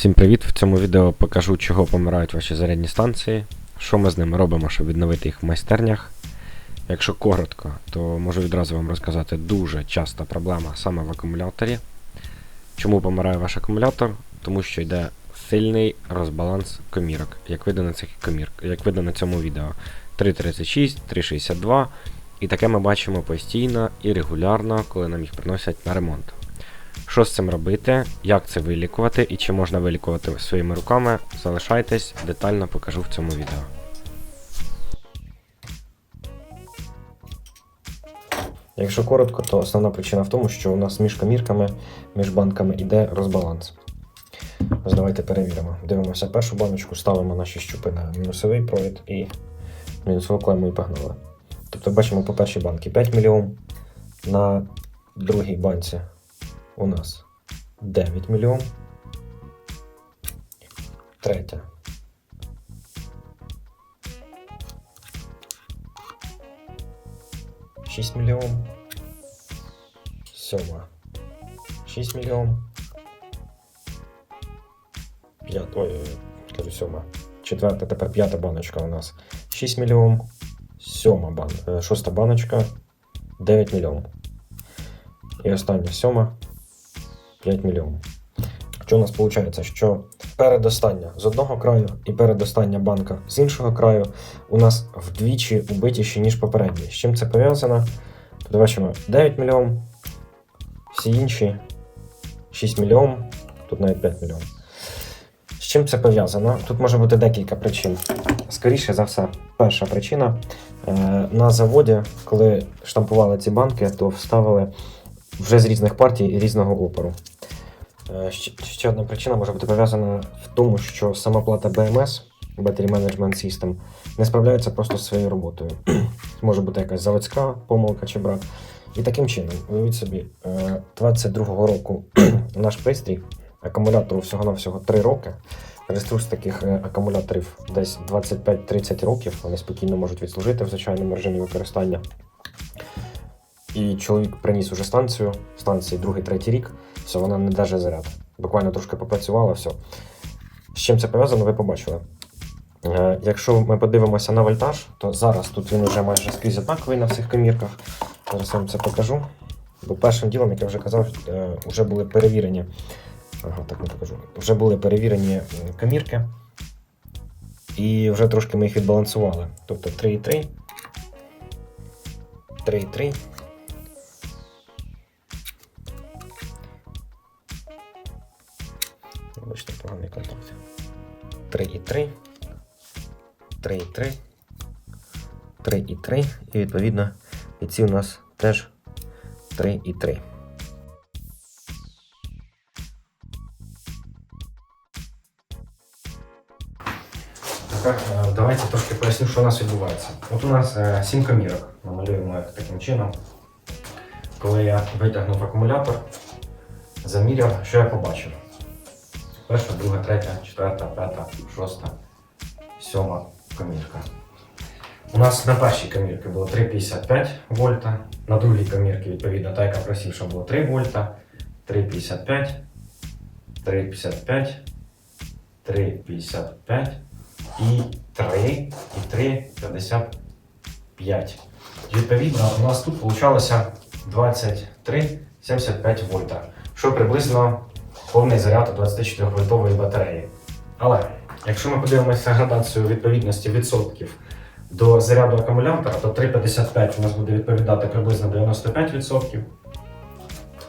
Всім привіт! В цьому відео покажу, чого помирають ваші зарядні станції, що ми з ними робимо, щоб відновити їх в майстернях. Якщо коротко, то можу відразу вам розказати дуже часта проблема саме в акумуляторі. Чому помирає ваш акумулятор? Тому що йде сильний розбаланс комірок, як видно на цих комір... як видно на цьому відео. 3.36, 3.62. І таке ми бачимо постійно і регулярно, коли нам їх приносять на ремонт. Що з цим робити, як це вилікувати і чи можна вилікувати своїми руками, залишайтесь, детально покажу в цьому відео. Якщо коротко, то основна причина в тому, що у нас між комірками, між банками йде розбаланс. Ось давайте перевіримо. Дивимося першу баночку, ставимо наші щупи на мінусовий провід і мінусову клему і погнали. Тобто бачимо по першій банці 5 мільйон, на другій банці у нас 9 мільйон. Третя. Шість мільйон. Сьома. Шість мільйон. П'ят. Ой, ой, ой, кажу сьома. Четверта, тепер п'ята баночка у нас. 6 мільйон. Сьома бан... е, Шоста баночка. 9 мільйон. І остання сьома. 5 мільйонів. Що у нас виходить? Що передостання з одного краю і передостання банка з іншого краю у нас вдвічі убитіші, ніж попередні. З чим це пов'язано? Тут бачимо 9 мільйон, всі інші 6 мільйон, тут навіть 5 мільйон. З чим це пов'язано? Тут може бути декілька причин. Скоріше за все, перша причина. Е, на заводі, коли штампували ці банки, то вставили вже з різних партій і різного опору. Е, Ще, одна причина може бути пов'язана в тому, що сама плата BMS, Battery Management System, не справляється просто зі своєю роботою. може бути якась заводська помилка чи брак. І таким чином, уявіть собі, е, 22-го року наш пристрій, акумулятору всього-навсього 3 роки. Ресурс таких е, акумуляторів десь 25-30 років, вони спокійно можуть відслужити в звичайному режимі використання. І чоловік приніс уже станцію, станції другий, третій рік, все, вона не держи заряд. Буквально трошки попрацювала, все. З чим це пов'язано, ви побачили. Е, якщо ми подивимося на вольтаж, то зараз тут він вже майже скрізь однаковий на всіх комірках. Зараз я вам це покажу. Бо першим ділом, як я вже казав, е, вже були перевірені. Ага, так не покажу. Вже були перевірені комірки. І вже трошки ми їх відбалансували. Тобто 3,3. 3,3. Поганий контакт. 3,3. 3,3. 3,3. І відповідно і ці у нас теж 3,3. Тепер е, давайте трошки поясню, що у нас відбувається. От у нас е, 7 комірок. Намалюємо їх таким чином. Коли я витягнув акумулятор, заміряв, що я побачив. Перша, друга, третя, четверта, п'ята, шоста, сьома комірка. У нас на першій комірці було 3,55 вольта, на другій комірці, відповідно, та, яка просівша, було 3 вольта, 3,55, 3,55, 3,55 і 3, і 3,55. Відповідно, у нас тут вийшло 23,75 вольта, що приблизно повний заряд 24 вольтової батареї. Але якщо ми подивимося градацію відповідності відсотків до заряду акумулятора, то 3,55 у нас буде відповідати приблизно 95%.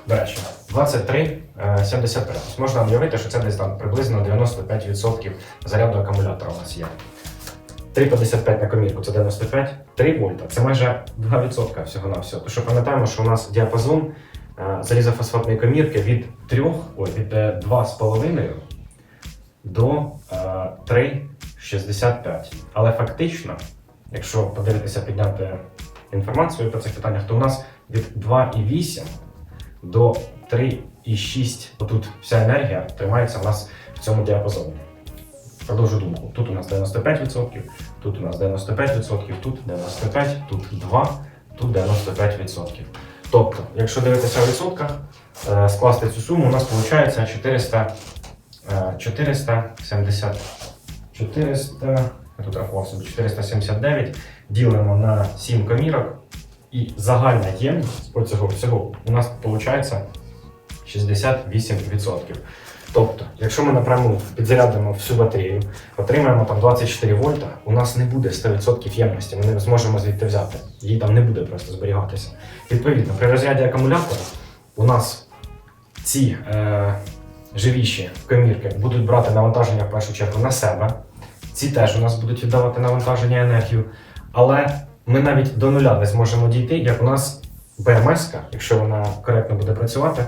До речі, 23,75. Тобто можна уявити, що це десь там приблизно 95% заряду акумулятора у нас є. 3,55 на комірку це 95, 3 вольта це майже 2% всього на всього. Тому що пам'ятаємо, що у нас діапазон залізофосфатної комірки від 3, ой, від е, 2,5 до е, 3,65. Але фактично, якщо подивитися, підняти інформацію по цих питаннях, то у нас від 2,8 до 3,6. Отут вся енергія тримається у нас в цьому діапазоні. Продовжу думку. Тут у нас 95%, тут у нас 95%, тут 95%, тут 2%, тут 95%. Тобто, якщо дивитися в відсотках, е, скласти цю суму, у нас виходить 400, 470. 400, я тут рахував собі 479 ділимо на 7 комірок, і загальна ємність по цього у нас виходить 68%. Тобто, якщо ми напряму підзарядимо всю батарею, отримаємо там 24 вольта, у нас не буде 100% ємності, ми не зможемо звідти взяти. Її там не буде просто зберігатися. Відповідно, при розряді акумулятора у нас ці е, живіші комірки будуть брати навантаження в першу чергу на себе. Ці теж у нас будуть віддавати навантаження енергію. Але ми навіть до нуля не зможемо дійти, як у нас БМС, якщо вона коректно буде працювати,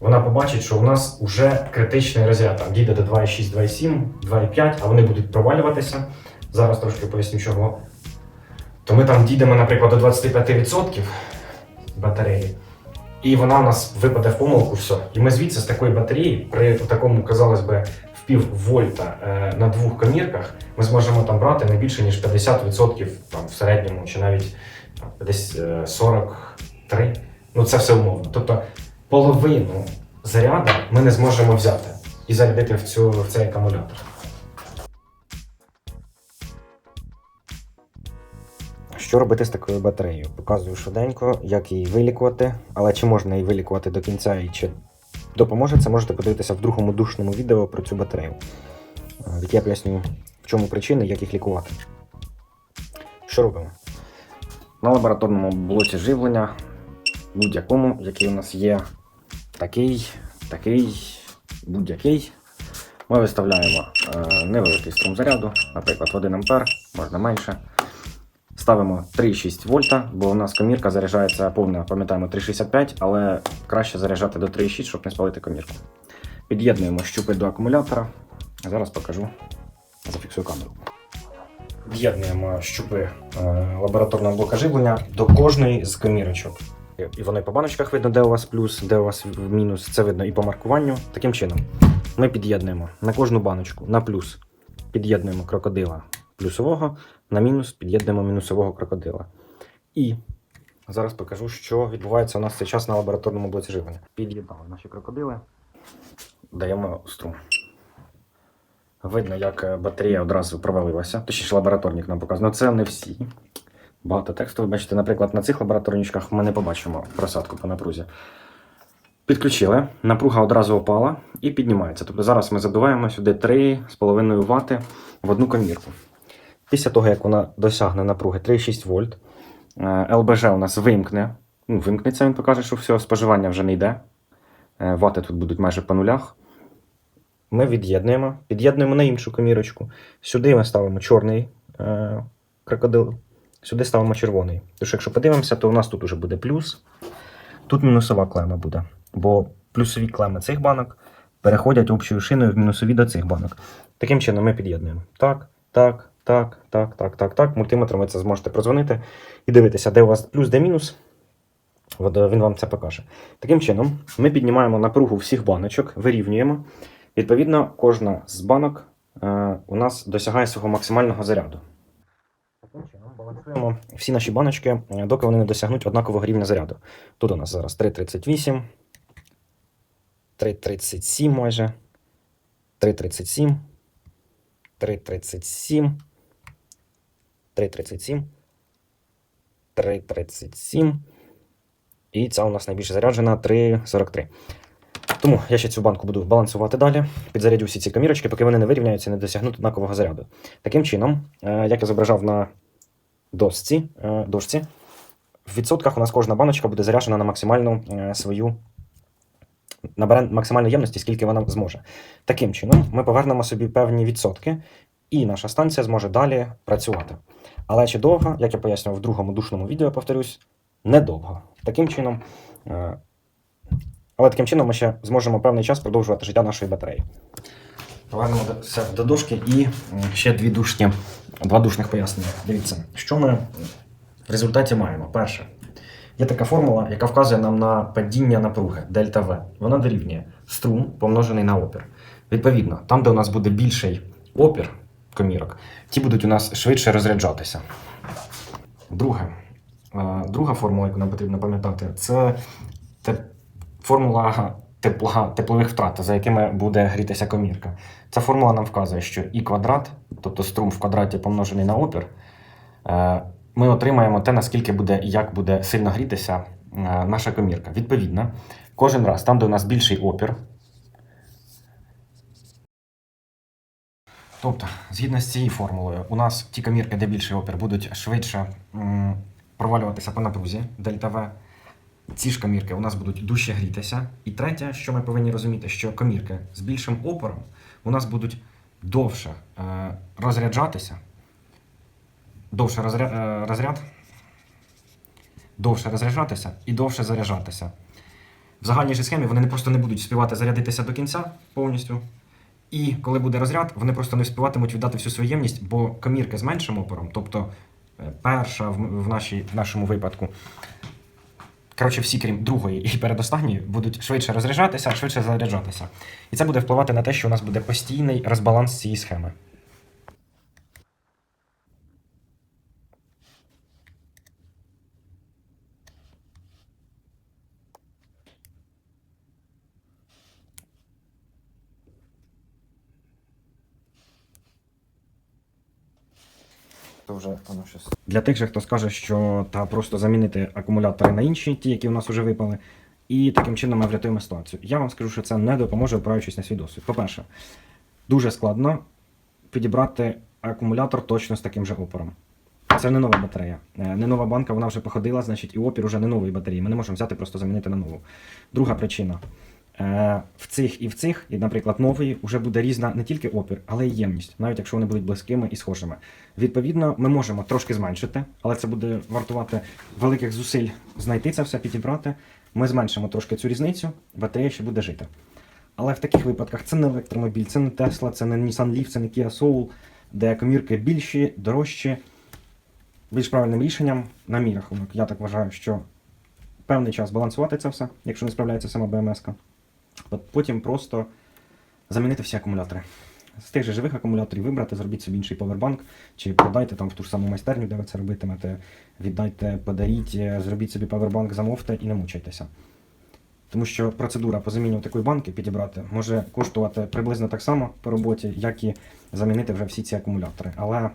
вона побачить, що у нас вже критичний розряд там дійде до 2,6, 2,7, 2,5, а вони будуть провалюватися. Зараз трошки поясню, чого. То ми там дійдемо, наприклад, до 25% батареї. І вона у нас випаде в помилку, все. І ми звідси з такої батареї, при такому, казалось би, в пів вольта е, на двох комірках, ми зможемо там брати не більше, ніж 50% там, в середньому, чи навіть десь е, 43. Ну це все умовно. Тобто половину заряду ми не зможемо взяти і зарядити в, цю, в цей акумулятор. Що робити з такою батареєю? Показую швиденько, як її вилікувати, але чи можна її вилікувати до кінця і чи допоможе, це можете подивитися в другому душному відео про цю батарею. Е, в яке я поясню, в чому причини, як їх лікувати. Що робимо? На лабораторному блоці живлення, будь-якому, який у нас є, такий, такий, будь-який. Ми виставляємо е, невеликий струм заряду, наприклад, 1 А, можна менше. Ставимо 3,6 вольта, бо у нас комірка заряджається повна, пам'ятаємо 3,65, але краще заряджати до 3,6, щоб не спалити комірку. Під'єднуємо щупи до акумулятора. Зараз покажу. Зафіксую камеру. Під'єднуємо щупи е, лабораторного блока живлення до кожної з комірочок. І вони по баночках видно, де у вас плюс, де у вас мінус. Це видно і по маркуванню. Таким чином, ми під'єднуємо на кожну баночку на плюс. Під'єднуємо крокодила плюсового, на мінус під'єднуємо мінусового крокодила. І зараз покажу, що відбувається у нас цей час на лабораторному блоці живлення. Під'єднали наші крокодили, даємо струм. Видно, як е, батарея одразу провалилася. Точніше, лабораторник нам показує. Ну це не всі. Багато тексту. Ви бачите, наприклад, на цих лабораторничках ми не побачимо просадку по напрузі. Підключили, напруга одразу опала і піднімається. Тобто зараз ми забиваємо сюди 3,5 Вт в одну комірку. Після того, як вона досягне напруги 3,6 вольт, е, ЛБЖ у нас вимкне. Ну, вимкнеться, він покаже, що все, споживання вже не йде. Е, Вати тут будуть майже по нулях. Ми від'єднуємо, під'єднуємо на іншу комірочку. Сюди ми ставимо чорний е, крокодил, сюди ставимо червоний. Тож, якщо подивимося, то у нас тут уже буде плюс, тут мінусова клема буде. Бо плюсові клеми цих банок переходять общою шиною в мінусові до цих банок. Таким чином ми під'єднуємо. Так, так, так, так, так, так, так. Мультиметром ви це зможете прозвонити і дивитися, де у вас плюс, де мінус. Е, він вам це покаже. Таким чином, ми піднімаємо напругу всіх баночок, вирівнюємо. Відповідно, кожна з банок е, у нас досягає свого максимального заряду. Балансуємо всі наші баночки, е, доки вони не досягнуть однакового рівня заряду. Тут у нас зараз 3,38, 3,37 майже, 3,37, 3,37, 3,37, 3,37. І ця у нас найбільше заряджена 3,43. Тому я ще цю банку буду балансувати далі. Підзарядю всі ці камірочки, поки вони не вирівняються і не досягнуть однакового заряду. Таким чином, е, як я зображав на дошці, е, дошці, в відсотках у нас кожна баночка буде заряджена на максимальну е, свою. Набере максимальну ємності, скільки вона зможе. Таким чином, ми повернемо собі певні відсотки, і наша станція зможе далі працювати. Але чи довго, як я пояснював в другому душному відео, повторюсь, недовго. Таким чином, е, але таким чином ми ще зможемо певний час продовжувати життя нашої батареї. Повернемося до дошки і ще дві душні, два душних пояснення. Дивіться, що ми в результаті маємо. Перше, є така формула, яка вказує нам на падіння напруги дельта В. Вона дорівнює струм помножений на опір. Відповідно, там, де у нас буде більший опір комірок, ті будуть у нас швидше розряджатися. Друге, е, друга формула, яку нам потрібно пам'ятати, це формула тепла, теплових втрат, за якими буде грітися комірка. Ця формула нам вказує, що і квадрат, тобто струм в квадраті помножений на опір, е, ми отримаємо те, наскільки буде, і як буде сильно грітися е, наша комірка. Відповідно, кожен раз, там, де у нас більший опір, Тобто, згідно з цією формулою, у нас ті комірки, де більший опір, будуть швидше провалюватися по напрузі дельта В. Ці ж комірки у нас будуть дужче грітися. І третє, що ми повинні розуміти, що комірки з більшим опором у нас будуть довше е, розряджатися. Довше розряд, е, розряд. Довше розряджатися і довше заряджатися. В загальній же схемі вони просто не будуть співати зарядитися до кінця повністю. І коли буде розряд, вони просто не вспіватимуть віддати всю свою ємність, бо комірки з меншим опором, тобто е, перша в, нашій, в нашому випадку, коротше, всі, крім другої і передостанньої, будуть швидше розряджатися, швидше заряджатися. І це буде впливати на те, що у нас буде постійний розбаланс цієї схеми. Вже воно щось. Для тих же, хто скаже, що та просто замінити акумулятори на інші, ті, які у нас вже випали, і таким чином ми врятуємо ситуацію. Я вам скажу, що це не допоможе, опираючись на свій досвід. По-перше, дуже складно підібрати акумулятор точно з таким же опором. Це не нова батарея. Е, Не нова банка, вона вже походила, значить, і опір уже не нової батареї. Ми не можемо взяти, просто замінити на нову. Друга причина. Е, В цих і в цих, і, наприклад, нової, вже буде різна не тільки опір, але й ємність, навіть якщо вони будуть близькими і схожими. Відповідно, ми можемо трошки зменшити, але це буде вартувати великих зусиль знайти це все, підібрати. Ми зменшимо трошки цю різницю, батарея ще буде жити. Але в таких випадках це не електромобіль, це не Tesla, це не Nissan Leaf, це не Kia Soul, де комірки більші, дорожчі. Більш правильним рішенням, на мій рахунок, я так вважаю, що певний час балансувати це все, якщо не справляється сама Потім просто замінити всі акумулятори. З тих же живих акумуляторів вибрати, зробіть собі інший повербанк, чи продайте там в ту ж саму майстерню, де ви це робитимете, віддайте, подаріть, е, зробіть собі павербанк, замовте і не мучайтеся. Тому що процедура по заміні такої банки підібрати може коштувати приблизно так само по роботі, як і замінити вже всі ці акумулятори. Але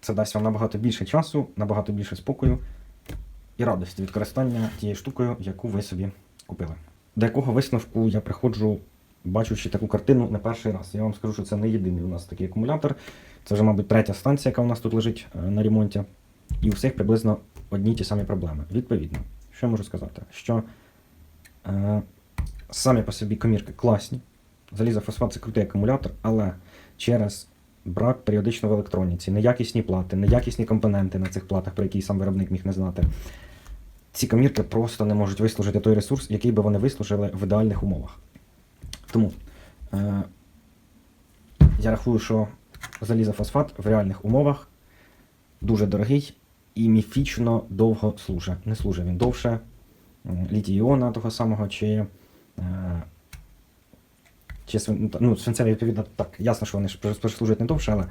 це дасть вам набагато більше часу, набагато більше спокою і радості від користання тією штукою, яку ви собі купили. До якого висновку я приходжу, бачучи таку картину не перший раз. Я вам скажу, що це не єдиний у нас такий акумулятор. Це вже, мабуть, третя станція, яка у нас тут лежить е, на ремонті. І у всіх приблизно одні ті самі проблеми. Відповідно, що я можу сказати? Що е, самі по собі комірки класні. Залізофосфат це крутий акумулятор, але через брак періодично в електроніці, неякісні плати, неякісні компоненти на цих платах, про які сам виробник міг не знати. Ці комірки просто не можуть вислужити той ресурс, який би вони вислужили в ідеальних умовах. Тому е, я рахую, що залізофосфат в реальних умовах дуже дорогий і міфічно довго служить. Не служить він довше літій-іона того самого, чи, е, чи свин- ну, свинцеві, відповідно, так, ясно, що вони служать не довше, але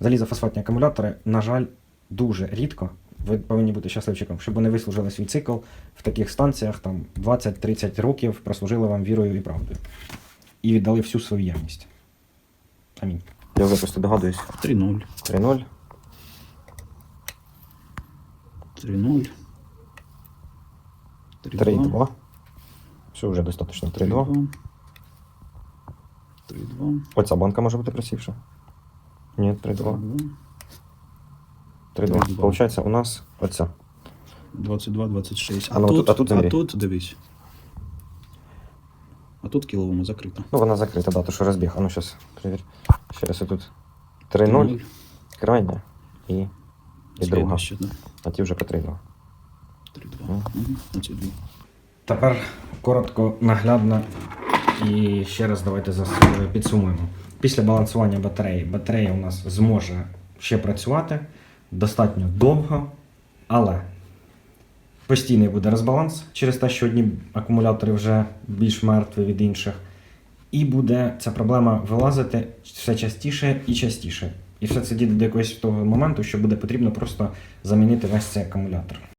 залізофосфатні акумулятори, на жаль, дуже рідко. Ви повинні бути щасливчиком, щоб вони вислужили свій цикл в таких станціях там 20-30 років, прослужили вам вірою і правдою. І віддали всю свою ємність. Амінь. Я вже просто догадуюсь. 3-0. 3-0. 3-0. 3-2. Все вже достатньо. 3-2. 3-2. Оця банка може бути просівша. Ні, 3-2. 3-2. 3-2. 3-2. Получається, у нас оця. 22-26. А ну, тут- а тут а заміряй. тут дивись. А тут кіловому закрито. Ну, вона закрита, да, то що розбіг. А ну зараз, перевір. Ще раз отут. 3-0. Крайня. І, і друга. Ще, да. А ті вже по 3-2. 3-2. Мгм. Угу. Оці дві. Тепер коротко, наглядно і ще раз давайте зас- підсумуємо. Після балансування батареї батарея у нас зможе ще працювати достатньо довго, але постійний буде розбаланс через те, що одні акумулятори вже більш мертві від інших. І буде ця проблема вилазити все частіше і частіше. І все це дійде до якогось того моменту, що буде потрібно просто замінити весь цей акумулятор.